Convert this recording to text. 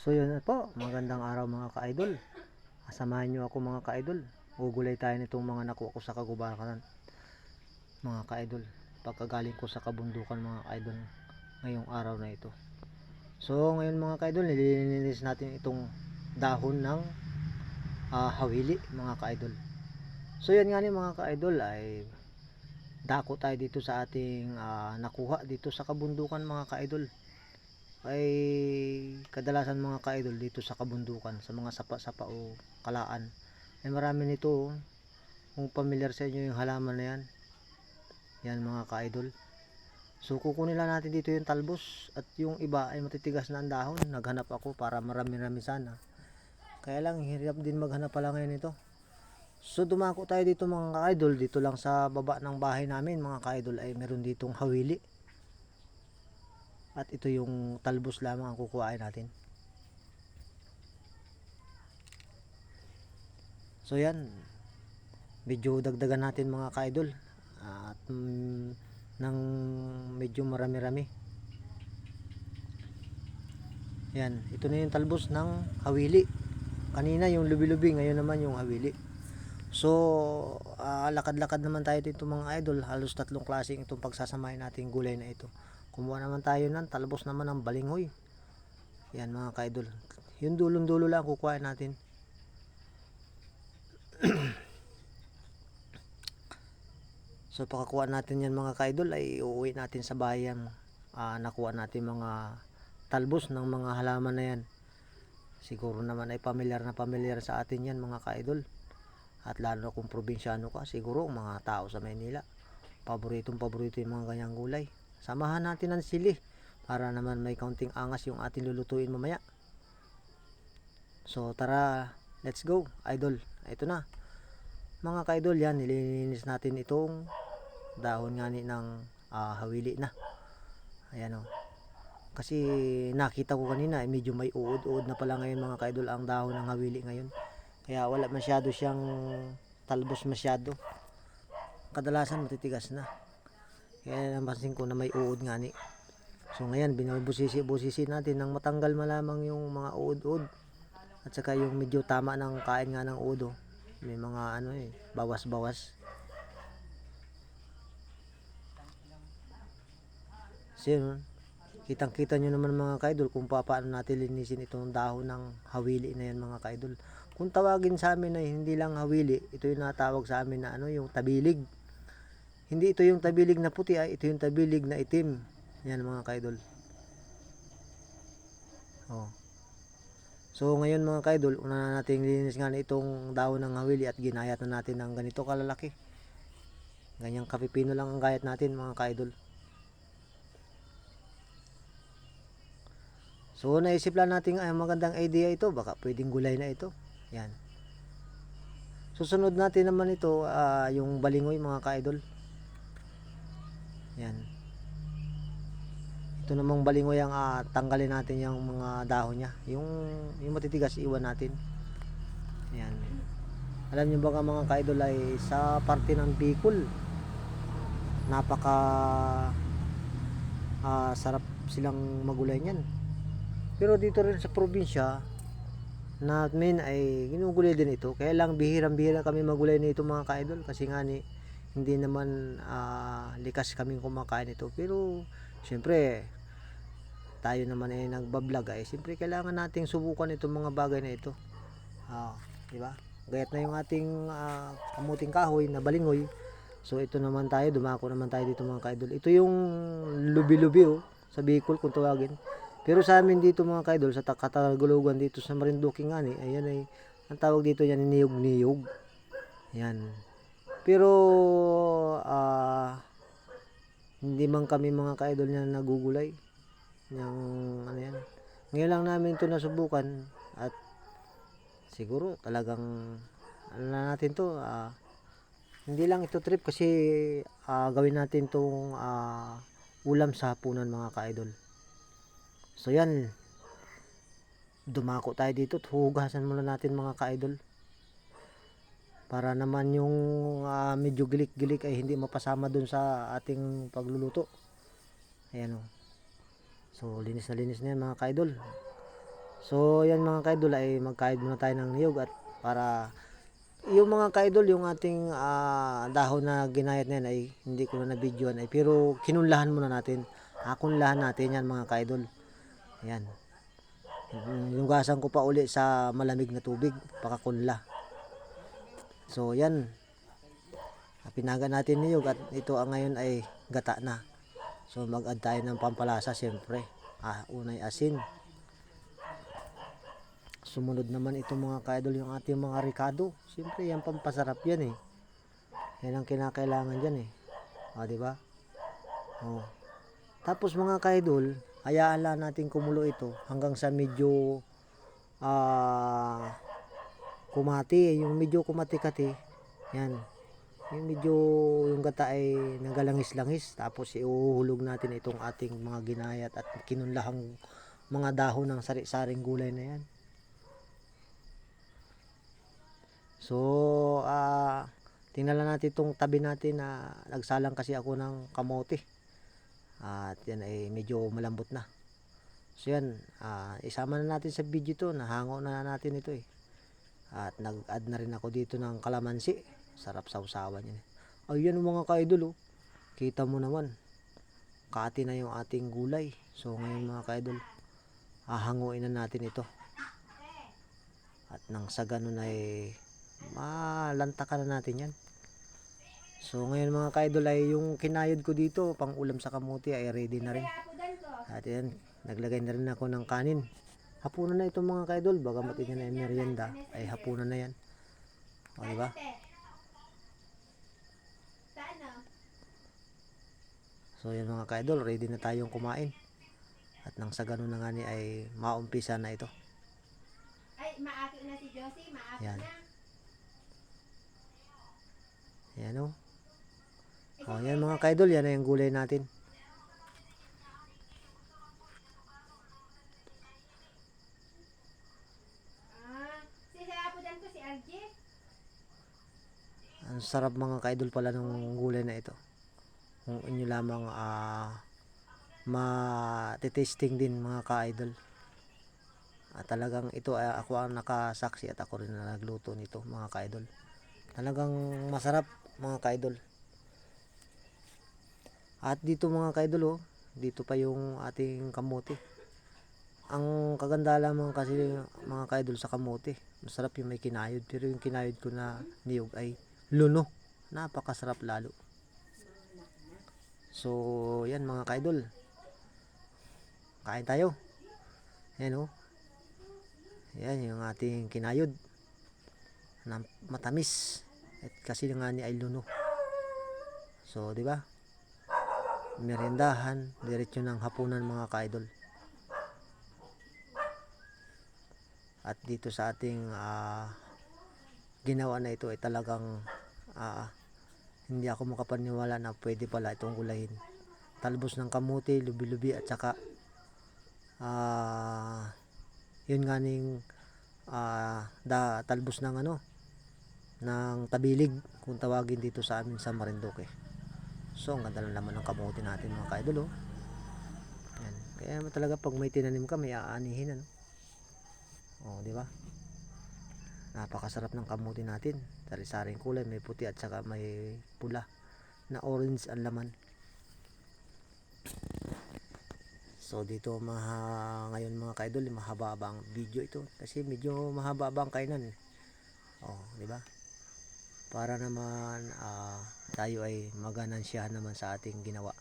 So yun po, magandang araw mga ka-idol. Samahan nyo ako mga ka-idol. Gugulay tayo nitong mga nakuha ko sa kagubakaran. Mga ka-idol. Pagkagaling ko sa kabundukan mga ka-idol ngayong araw na ito. So ngayon mga ka-idol, nililinis natin itong dahon ng ah, hawili mga ka-idol. So yan nga ni mga ka-idol ay dako tayo dito sa ating ah, nakuha dito sa kabundukan mga ka-idol ay kadalasan mga ka-idol dito sa kabundukan sa mga sapa-sapa o kalaan. Ay marami nito oh. kung familiar sa inyo yung halaman na yan. Yan mga ka-idol. So kukunin lang natin dito yung talbos at yung iba ay matitigas na ang dahon. Naghanap ako para marami-rami sana. Kaya lang hirap din maghanap pala ngayon ito. So dumako tayo dito mga ka-idol. Dito lang sa baba ng bahay namin mga ka-idol ay meron ditong hawili at ito yung talbos lamang ang kukuhain natin. So yan. Medyo dagdagan natin mga ka-idol. At mm, ng medyo marami-rami. Yan. Ito na yung talbos ng hawili. Kanina yung lubi-lubi. Ngayon naman yung hawili. So, ah, lakad-lakad naman tayo dito mga idol. Halos tatlong klaseng itong pagsasamahin natin gulay na ito. Kumuha naman tayo ng talbos naman ng balinghoy. Yan mga kaidol. Yung dulong-dulo lang kukuha natin. so pagkakuha natin yan mga kaidol ay uuwi natin sa bayan. Ah, nakuha natin mga talbos ng mga halaman na yan. Siguro naman ay pamilyar na pamilyar sa atin yan mga kaidol. At lalo kung probinsyano ka, siguro mga tao sa Maynila. Paboritong paborito yung mga ganyang gulay. Samahan natin ng sili para naman may kaunting angas yung ating lulutuin mamaya. So tara, let's go, idol. Ito na. Mga ka-idol yan, nililinis natin itong dahon nga ni ng ah, hawili na. Ayan o. Kasi nakita ko kanina, eh, medyo may uod-uod na pala ngayon mga ka-idol ang dahon ng hawili ngayon. Kaya wala masyado siyang talbos masyado. Kadalasan matitigas na. Kaya napansin ko na may uod nga ni. So ngayon, binubusisi-busisi natin nang matanggal malamang yung mga uod-uod. At saka yung medyo tama ng kain nga ng uod. oh. May mga ano eh, bawas-bawas. So yun, oh. kitang-kita nyo naman mga kaidol kung paano natin linisin itong dahon ng hawili na yan mga kaidol. Kung tawagin sa amin ay hindi lang hawili, ito yung natawag sa amin na ano, yung tabilig. Hindi ito yung tabilig na puti ay ito yung tabilig na itim. Yan mga kaidol. Oh. So ngayon mga kaidol, una na nating linis nga na itong dahon ng hawili at ginayat na natin ng ganito kalalaki. Ganyang kapipino lang ang gayat natin mga kaidol. So naisip lang natin ay magandang idea ito, baka pwedeng gulay na ito. Yan. Susunod natin naman ito ah, yung balingoy mga kaidol. Yan. Ito namang balingoy ang ah, tanggalin natin yung mga dahon niya. Yung, yung matitigas iwan natin. Yan. Alam niyo ba mga kaidol ay sa parte ng Bicol napaka ah, sarap silang magulay niyan. Pero dito rin sa probinsya namin ay ginugulay din ito. Kaya lang bihirang-bihira kami magulay nito mga kaidol kasi nga ni hindi naman ah, likas kaming kumakain ito. Pero syempre tayo naman ay nagbablog ay syempre kailangan nating subukan itong mga bagay na ito. Ah, di ba? Gayat na yung ating ah, kamuting kahoy na balingoy. So ito naman tayo, dumako naman tayo dito mga kaidol. Ito yung lubi-lubi oh, sa Bicol kung tawagin. Pero sa amin dito mga kaidol, sa Katagulugan dito sa Marinduque nga ni, ayan ay, ang tawag dito yan, niyog-niyog. Yan. Pero, ah, hindi man kami mga kaidol na nagugulay. Yung, ano yan. Ngayon lang namin ito nasubukan at siguro talagang, ano na natin to, ah, hindi lang ito trip kasi ah, gawin natin tong ah, ulam sa hapunan mga kaidol. So yan. Dumako tayo dito at hugasan muna natin mga ka-idol. Para naman yung ah, medyo gilik-gilik ay hindi mapasama dun sa ating pagluluto. Ayan o. So linis na linis na yan mga ka-idol. So yan mga kaidol ay magkaid muna tayo ng niyog at para yung mga kaidol yung ating ah, dahon na ginayat na yan ay hindi ko na na-videoan ay pero kinunlahan muna natin. Akunlahan natin yan mga kaidol. Yan. Lugasan ko pa uli sa malamig na tubig, pakakunla. So yan. Pinaga natin niyog at ito ang ngayon ay gata na. So mag-add tayo ng pampalasa siyempre. Ah, unay asin. Sumunod naman itong mga kaidol yung ating mga ricado. Siyempre yan pampasarap yan eh. Yan ang kinakailangan dyan eh. O, di ba? O. Tapos mga kaidol, hayaan lang natin kumulo ito hanggang sa medyo ah kumati, yung medyo kumati-kati. Yan. Yung medyo yung gata ay nagalangis-langis tapos iuhulog natin itong ating mga ginayat at kinunlahang mga dahon ng sari-saring gulay na yan. So, ah tingnan lang natin itong tabi natin na nagsalang kasi ako ng kamote. At yan ay medyo malambot na. So yan, ah, isama na natin sa video to, nahango na natin ito eh. At nag-add na rin ako dito ng kalamansi. Sarap sausawan yan. Ayun mga kaidol oh. Kita mo naman. Kati na yung ating gulay. So ngayon mga kaidol, hahanguin na natin ito. At nang sa ganun ay malantakan na natin yan. So ngayon mga kaidol ay yung kinayod ko dito pang ulam sa kamuti ay ready na rin. At yan, naglagay na rin ako ng kanin. Hapunan na ito mga kaidol, bagamat ito na ay merienda, ay hapunan na yan. O diba? So yan mga kaidol, ready na tayong kumain. At nang sa ganun na nga ni ay maumpisa na ito. Ay, maaki na si Josie, maaki Yan. na. Yan o. O yan mga kaidol, yan na yung gulay natin. Ang sarap mga kaidol pala ng gulay na ito. Kung inyo lamang ah ma-testing din mga ka-idol. At talagang ito ay ako ang nakasaksi at ako rin na nagluto nito mga ka-idol. Talagang masarap mga ka-idol. At dito mga ka-idol oh, dito pa yung ating kamote. Ang kaganda lamang kasi mga ka-idol sa kamote, masarap yung may kinayod. Pero yung kinayod ko na niyog ay luno. Napakasarap lalo. So, yan mga kaidol. Kain tayo. Yan oh. Yan yung ating kinayod. Na matamis. At kasi nga ni ay luno. So, di ba? Merindahan, diretso ng hapunan mga kaidol. At dito sa ating ah, ginawa na ito ay talagang ah, hindi ako makapaniwala na pwede pala itong gulayin. Talbos ng kamuti, lubi-lubi at saka ah yun nga ning ah, da, talbos ng ano ng tabilig kung tawagin dito sa amin sa Marinduque. So ang ganda lang naman ng kamuti natin mga kaidol oh. Yan. Kaya talaga pag may tinanim ka may aanihin ano. Oh, di ba? Napakasarap ng kamuti natin. Sari-saring kulay, may puti at saka may pula na orange ang laman. So dito maha, ngayon mga kaidol, mahaba-haba ang video ito kasi medyo mahaba-haba ang kainan. eh. Oh, di ba? Para naman ah, tayo ay maganansyahan naman sa ating ginawa.